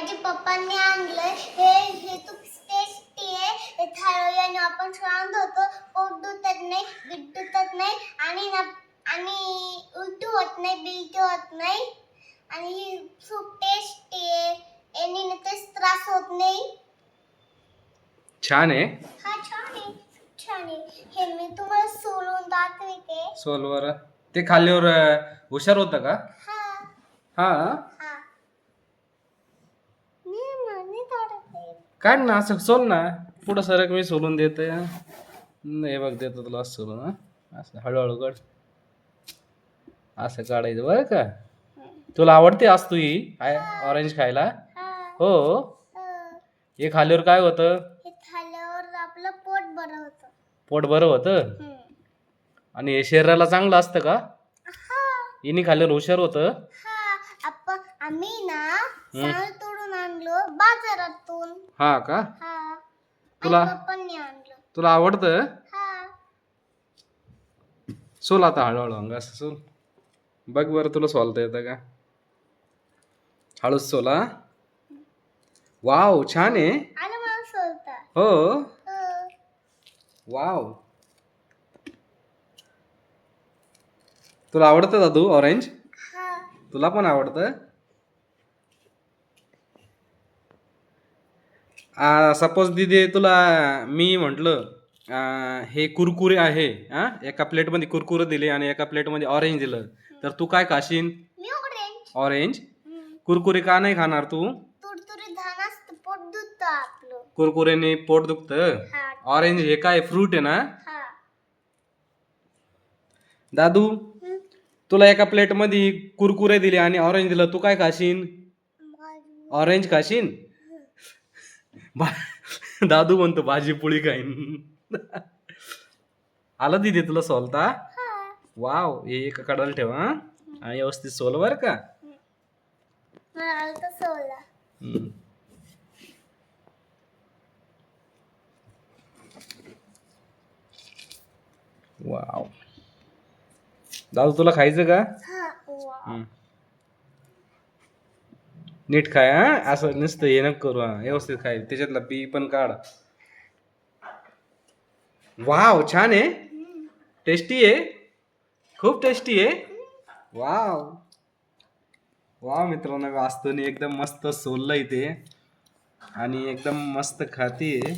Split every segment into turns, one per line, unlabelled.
माझ्या पप्पांनी आणलंय. हे हे खूप टेस्टी आहे. खाल्ल्याने आपण शांत होतो पोट दुखत नाही बीट दुखत नाही आणि ना आणि उलटी होत नाही बिलटी होत नाही. आणि हे खूप टेस्टी आहे. याने ना तेच त्रास होत नाही.
छान आहे.
हा छान आहे. छान आहे. हे मी तुम्हाला सोलून दाखवते.
सोलवर. ते खाल्ल्यावर अं, हुशार होतं का?
हा.
हा
हा मी म्हणे थोडं
काढ ना असं सोल ना. पुढं सरक मी सोलून देते. हे बघ देतो तुला असं सोलून हा. असं हळूहळू काढ असं काढायचं बरं का? तुला आवडते असतो ही? ऑरेंज खायला?
हा.
हो?
हा.
खाल्ल्यावर काय होतं?
हे आपलं पोट बरं होतं.
पोट बरं होतं. आणि हे शरीराला चांगलं असतं का?
हा.
हिने खाल्ल्यावर हुशार होतं?
हा. आपण आम्ही ना आणलो बाजारातून.
हा का?
हा.
तुला-
आणि पप्पांनी आणलं.
तुला आवडतं?
हा.
सोल आता हळूहळू अंग असं सोल. बघ बरं तुला सोलता येतं का? हळूच सोला वाव छान आहे.
आलं मला सोलता.
हो?
हो.
वाव. तुला आवडतं दादू ऑरेंज?
हा.
तुला पण आवडतं? सपोज दिदी तुला मी म्हटलं हे कुरकुरे आहे हा एका प्लेटमध्ये कुरकुरे दिले आणि एका प्लेटमध्ये ऑरेंज दिलं. तर तू काय खाशील?
ऑरेंज
ऑरेंज कुरकुरे का नाही खाणार तू? कुरकुरेने पोट दुखतं? ऑरेंज हे काय फ्रूट आहे ना? दादू. तुला एका प्लेटमध्ये कुरकुरे दिले आणि ऑरेंज दिलं तू काय खाशील? ऑरेंज खाशील? बा- दादू म्हणतो भाजी पोळी खाईन. आलं दिदी तुला सोलता? वाव हे एका कडाला ठेव हा. आणि व्यवस्थित सोल बर का. हम्म. वाव. दादू तुला खायचं का?
हा
हम्म. नीट खाय हा? असं नुसतं हे नको करू हा. व्यवस्थित खाय. त्याच्यातला बी पण काढ. वाव छान आहे. टेस्टी आहे. खूप टेस्टी आहे. वाव. वाव मित्रांनो वास्तवनी एकदम मस्त सोललं इथे. आणि एकदम मस्त खाते.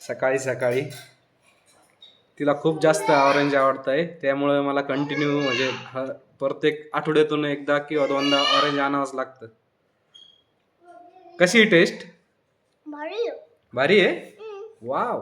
सकाळी सकाळी. तिला खूप जास्त ऑरेंज आवडत आहे त्यामुळे मला कंटिन्यू म्हणजे प्रत्येक आठवड्यातून एकदा किंवा दोनदा ऑरेंज आणावंच लागतं. कशी टेस्ट
भारी
आहे. वाव